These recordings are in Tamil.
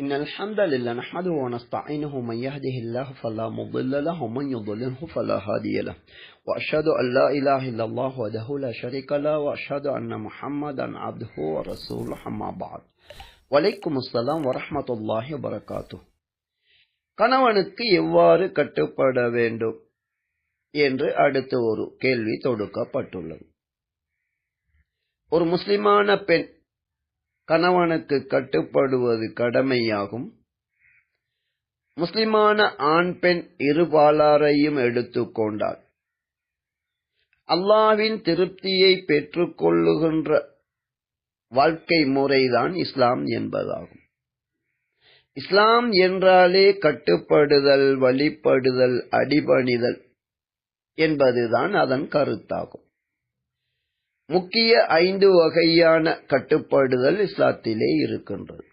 إن الحمد لله نحمده ونستعينه من يهده الله فلا مضل له ومن يضلله فلا هادي له. وأشهد أن لا إله إلا الله وحده لا شريك له وأشهد أن محمدا عبده ورسوله أما بعد. وعليكم السلام ورحمة الله وبركاته. கணவனுக்கு எவ்வாறு கட்டுப்பட வேண்டும் என்று அடுத்த ஒரு கேள்வி தொடுக்கப்பட்டுள்ளது. ஒரு முஸ்லிமான பெண் கணவனுக்கு கட்டுப்படுவது கடமையாகும். முஸ்லிமான ஆண் பெண் இருபாலாரையும் எடுத்துக்கொண்டால் அல்லாவின் திருப்தியை பெற்றுக்கொள்ளுகின்ற வாழ்க்கை முறைதான் இஸ்லாம் என்பதாகும். இஸ்லாம் என்றாலே கட்டுப்படுதல் வழிபடுதல் அடிபணிதல் என்பதுதான் அதன் கருத்தாகும். முக்கிய ஐந்து வகையான கட்டுப்பாடுதல் இஸ்லாத்திலே இருக்கின்றது.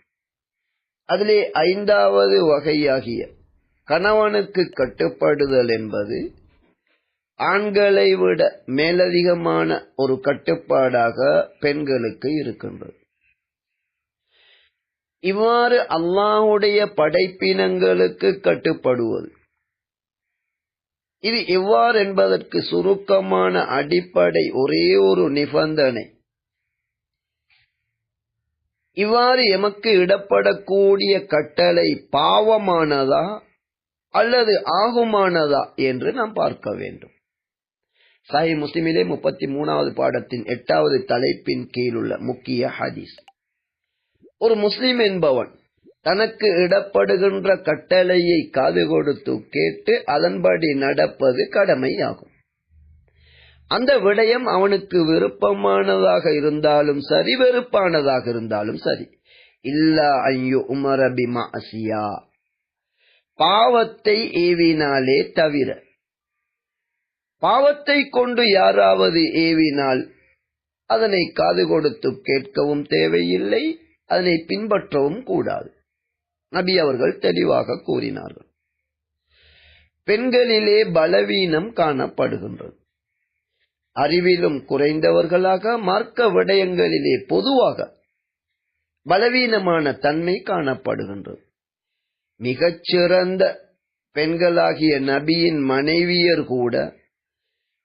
அதிலே ஐந்தாவது வகையாகிய கணவனுக்கு கட்டுப்படுதல் என்பது ஆண்களை விட மேலதிகமான ஒரு கட்டுப்பாடாக பெண்களுக்கு இருக்கின்றது. இவ்வாறு அல்லாஹுடைய படைப்பினங்களுக்கு கட்டுப்படுவது இது இவ்வாறு என்பதற்கு சுருக்கமான அடிப்படை ஒரே ஒரு நிபந்தனை. இவ்வாறு எமக்கு இடப்படக்கூடிய கட்டளை பாவமானதா அல்லது ஆகுமானதா என்று நாம் பார்க்க வேண்டும். சாஹி முஸ்லிமிலே முப்பத்தி மூணாவது பாடத்தின் எட்டாவது தலைப்பின் கீழுள்ள முக்கிய ஹதீஸ். ஒரு முஸ்லிம் என்பவன் தனக்கு இடப்படுகின்ற கட்டளையை காது கொடுத்து கேட்டு அதன்படி நடப்பது கடமையாகும். அந்த விடயம் அவனுக்கு விருப்பமானதாக இருந்தாலும் சரி வெறுப்பானதாக இருந்தாலும் சரி. இல்லா ஐயோ உமரபிமா அசியா. பாவத்தை ஏவினாலே தவிர பாவத்தை கொண்டு யாராவது ஏவினால் அதனை காது கொடுத்து கேட்கவும் தேவையில்லை அதனை பின்பற்றவும் கூடாது. நபி அவர்கள் தெளிவாக கூறினார்கள். பெண்களிலே பலவீனம் காணப்படுகின்றது. அறிவிலும் குறைந்தவர்களாக மார்க்க விடயங்களிலே பொதுவாக பலவீனமான தன்மை காணப்படுகின்றது. மிகச்சிறந்த பெண்களாகிய நபியின் மனைவியர் கூட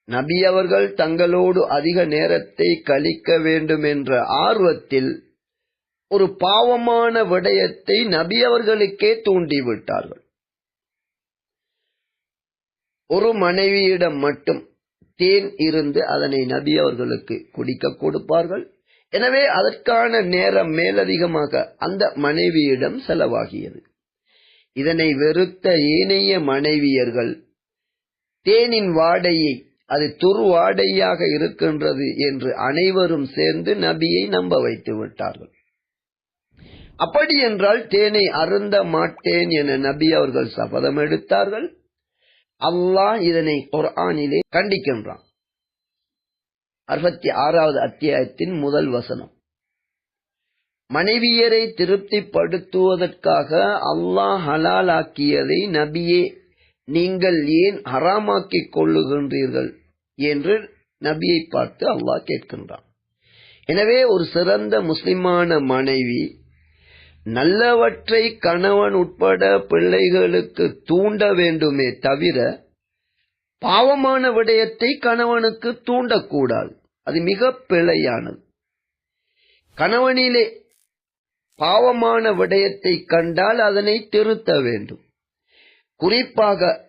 நபி அவர்கள் தங்களோடு அதிக நேரத்தை கழிக்க வேண்டும் என்ற ஆர்வத்தில் ஒரு பாவமான விடயத்தை நபி அவர்களுக்கே தூண்டிவிட்டார்கள் ஒரு மனைவியிடம் மட்டும் தேன் இருந்து அதனை நபி அவர்களுக்கு குடிக்க கொடுப்பார்கள். எனவே அதற்கான நேரம் மேலதிகமாக அந்த மனைவியிடம் செலவாகியது. இதனை வெறுத்த ஏனைய மனைவியர்கள் தேனின் வாடையை அது துர்வாடையாக இருக்கின்றது என்று அனைவரும் சேர்ந்து நபியை நம்ப வைத்து விட்டார்கள். அப்படி என்றால் தேனை அருந்த மாட்டேன் என நபி அவர்கள் சபதம் எடுத்தார்கள். அல்லாஹ் இதனை குர்ஆனிலே கண்டிக்கின்றான். அறுபத்தி ஆறாவது அத்தியாயத்தின் முதல் வசனம். மனைவியரை திருப்திப்படுத்துவதற்காக அல்லாஹ் ஹலாலாக்கியதை நபியே நீங்கள் ஏன் ஹராமாக்கிக் கொள்ளுகின்றீர்கள்? என்று நபியை பார்த்து அல்லாஹ் கேட்கின்றான். எனவே ஒரு சிறந்த முஸ்லிமான மனைவி நல்லவற்றை கணவன் உட்பட பிள்ளைகளுக்கு தூண்ட வேண்டுமே தவிர பாவமான விடயத்தை கணவனுக்கு தூண்டக்கூடாது. அது மிக பிழையானது. கணவனிலே பாவமான விடயத்தை கண்டால் அதனை திருத்த வேண்டும். குறிப்பாக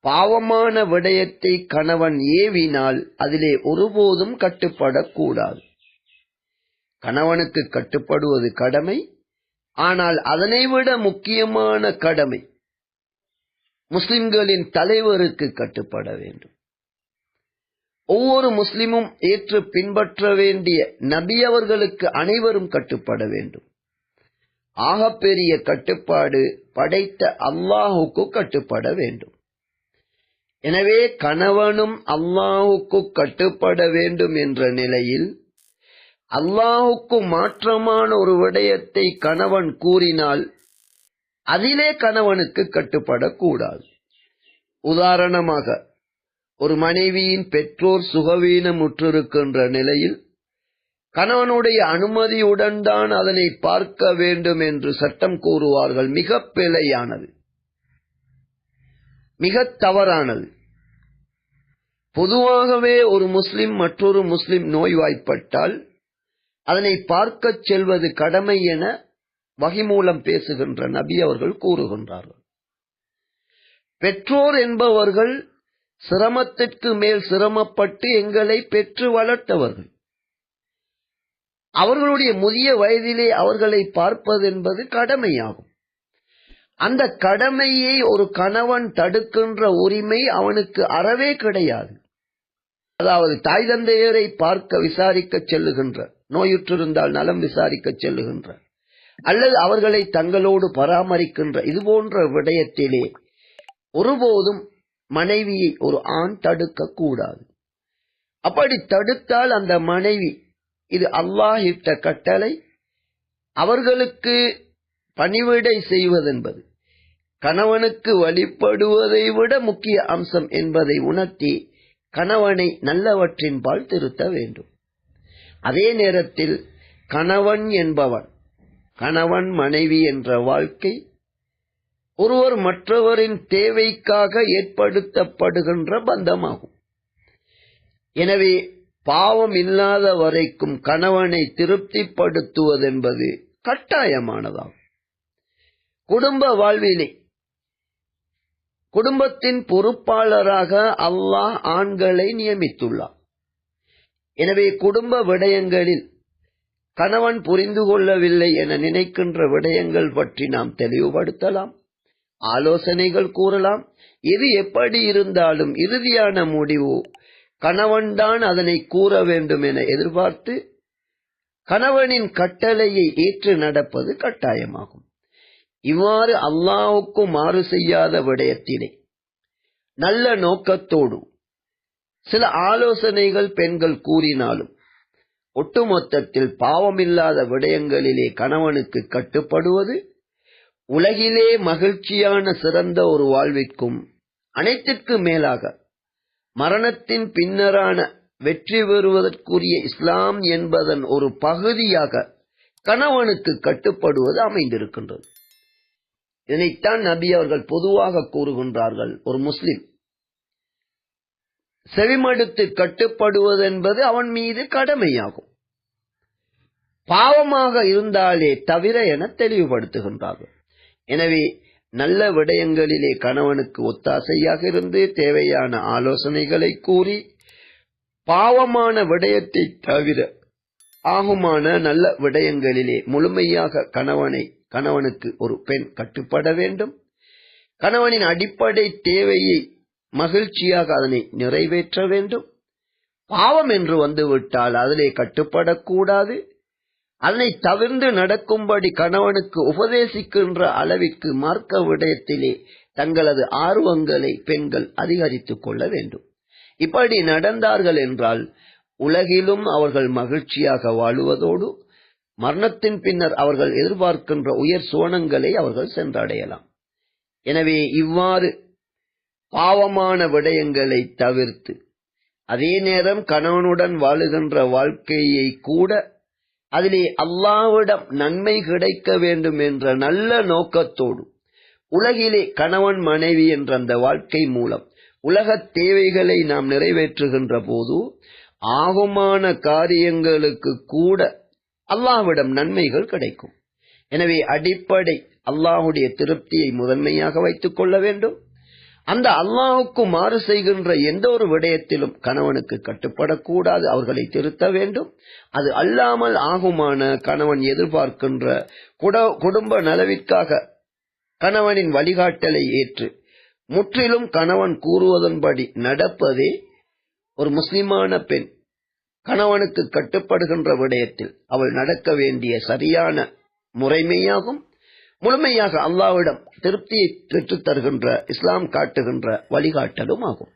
பாவமான விடயத்தை கணவன் ஏவினால் அதிலே ஒருபோதும் கட்டுப்படக்கூடாது. கணவனுக்கு கட்டுப்படுவது கடமை ஆனால் அதனை விட முக்கியமான கடமை முஸ்லிம்களின் தலைவருக்கு கட்டுப்பட வேண்டும். ஒவ்வொரு முஸ்லிமும் ஏற்று பின்பற்ற வேண்டிய நபி அவர்களுக்கு அனைவரும் கட்டுப்பட வேண்டும். ஆகப்பெரிய கட்டுப்பாடு படைத்த அல்லாஹுக்கு கட்டுப்பட வேண்டும். எனவே கணவனும் அல்லாஹுக்கு கட்டுப்பட வேண்டும் என்ற நிலையில் அல்லாஹுக்கு மாற்றமான ஒரு விடயத்தை கணவன் கூறினால் அதிலே கணவனுக்கு கட்டுப்படக்கூடாது. உதாரணமாக ஒரு மனைவியின் பெற்றோர் சுகவீனமுற்றிருக்கின்ற நிலையில் கணவனுடைய அனுமதியுடன் தான் அதனை பார்க்க வேண்டும் என்று சட்டம் கூறுவார்கள். மிக பிழையானது. மிக தவறானது. பொதுவாகவே ஒரு முஸ்லிம் மற்றொரு முஸ்லிம் நோய்வாய்ப்பட்டால் அதனை பார்க்கச் செல்வது கடமை என வகை மூலம் பேசுகின்ற நபி அவர்கள் கூறுகின்றார்கள். பெற்றோர் என்பவர்கள் சிரமத்திற்கு மேல் சிரமப்பட்டு எங்களை பெற்று வளர்த்தவர்கள். அவர்களுடைய முதிய வயதிலே அவர்களை பார்ப்பது என்பது கடமையாகும். அந்த கடமையை ஒரு கணவன் தடுக்கின்ற உரிமை அவனுக்கு அறவே கிடையாது. அதாவது தாய் தந்தையரை பார்க்க விசாரிக்க செல்லுகின்ற நோயுற்றிருந்தால் நலம் விசாரிக்க செல்லுகின்றார். அல்லது அவர்களை தங்களோடு பராமரிக்கின்ற இது போன்ற விடயத்திலே ஒருபோதும் மனைவியை ஒரு ஆண் தடுக்க கூடாது. அப்படி தடுத்தால் அந்த மனைவி இது அல்லாஹிட்ட கட்டளை அவர்களுக்கு பணிவிடை செய்வதென்பது கணவனுக்கு வழிபடுவதை விட முக்கிய அம்சம் என்பதை உணர்த்தி கணவனை நல்லவற்றின்பால் திருத்த வேண்டும். அதே நேரத்தில் கணவன் என்பவன் கணவன் மனைவி என்ற வாழ்க்கை ஒருவர் மற்றவரின் தேவைக்காக ஏற்படுத்தப்படுகின்ற பந்தமாகும். எனவே பாவம் இல்லாத வரைக்கும் கணவனை திருப்திப்படுத்துவதென்பது கட்டாயமானதாகும். குடும்ப வாழ்வினை குடும்பத்தின் பொறுப்பாளராக அல்லாஹ் ஆண்களை நியமித்துள்ளார் எனவே குடும்ப விடயங்களில் கணவன் புரிந்து கொள்ளவில்லை என நினைக்கின்ற விடயங்கள் பற்றி நாம் தெளிவுபடுத்தலாம். ஆலோசனைகள் கூறலாம். எது எப்படி இருந்தாலும் இறுதியான முடிவு கணவன்தான் அதனை கூற வேண்டும் என எதிர்பார்த்து கணவனின் கட்டளையை ஏற்று நடப்பது கட்டாயமாகும். இவ்வாறு அல்லாவுக்கு மாறு செய்யாத விடயத்திலே நல்ல நோக்கத்தோடு சில ஆலோசனைகள் பெண்கள் கூறினாலும் ஒட்டுமொத்தத்தில் பாவமில்லாத விடயங்களிலே கணவனுக்கு கட்டுப்படுவது உலகிலே மகிழ்ச்சியான சிறந்த ஒரு வாழ்விற்கும் அனைத்திற்கு மேலாக மரணத்தின் பின்னரான வெற்றி பெறுவதற்குரிய இஸ்லாம் என்பதன் ஒரு பகுதியாக கணவனுக்கு கட்டுப்படுவது அமைந்திருக்கின்றது. இதனைத்தான் நபி அவர்கள் பொதுவாக கூறுகின்றார்கள். ஒரு முஸ்லிம் செவிமடுத்து கட்டுப்படுவது என்பது அவன் மீது கடமையாகும். பாவமாக இருந்தாலே தவிர என தெளிவுபடுத்துகின்றார்கள். எனவே நல்ல விடயங்களிலே கணவனுக்கு ஒத்தாசையாக இருந்து தேவையான ஆலோசனைகளை கூறி பாவமான விடயத்தை தவிர ஆகுமான நல்ல விடயங்களிலே முழுமையாக கணவனை கணவனுக்கு ஒரு பெண் கட்டுப்பட வேண்டும். கணவனின் அடிப்படை தேவையை மகிழ்ச்சியாக அதனை நிறைவேற்ற வேண்டும். பாவம் என்று வந்துவிட்டால் அதிலே கட்டுப்படக்கூடாது. அதனை தவிர்ந்து நடக்கும்படி கணவனுக்கு உபதேசிக்கின்ற அளவிற்கு மார்க்க விடயத்திலே தங்களது ஆர்வங்களை பெண்கள் அதிகரித்துக் கொள்ள வேண்டும். இப்படி நடந்தார்கள் என்றால் உலகிலும் அவர்கள் மகிழ்ச்சியாக வாழுவதோடு மரணத்தின் பின்னர் அவர்கள் எதிர்பார்க்கின்ற உயர் சோனங்களை அவர்கள் சென்றடையலாம். எனவே இவ்வாறு பாவமான விடயங்களை தவிர்த்து அதே நேரம் கணவனுடன் வாழுகின்ற வாழ்க்கையை கூட அதிலே அல்லாவிடம் நன்மை கிடைக்க வேண்டும் என்ற நல்ல நோக்கத்தோடு உலகிலே கணவன் மனைவி என்ற அந்த வாழ்க்கை மூலம் உலகத் தேவைகளை நாம் நிறைவேற்றுகின்ற போது ஆகுமான காரியங்களுக்கு கூட அல்லாஹ்விடம் நன்மைகள் கிடைக்கும். எனவே அடிப்படை அல்லாஹுடைய திருப்தியை முதன்மையாக வைத்துக் கொள்ள வேண்டும். அந்த அல்லாஹுக்கு மாறு செய்கின்ற எந்த ஒரு விடயத்திலும் கணவனுக்கு கட்டுப்படக்கூடாது. அவர்களை திருத்த வேண்டும். அது அல்லாமல் ஆகுமான கணவன் எதிர்பார்க்கின்ற குடும்ப நலவிற்காக கணவனின் வழிகாட்டலை ஏற்று முற்றிலும் கணவன் கூறுவதன்படி நடப்பதே ஒரு முஸ்லிமான பெண் கணவனுக்கு கட்டுப்படுகின்ற விடயத்தில் அவள் நடக்க வேண்டிய சரியான முறைமையாகும். முழுமையாக அல்லாவிடம் திருப்தியை பெற்றுத் தருகின்ற இஸ்லாம் காட்டுகின்ற வழிகாட்டலும் ஆகும்.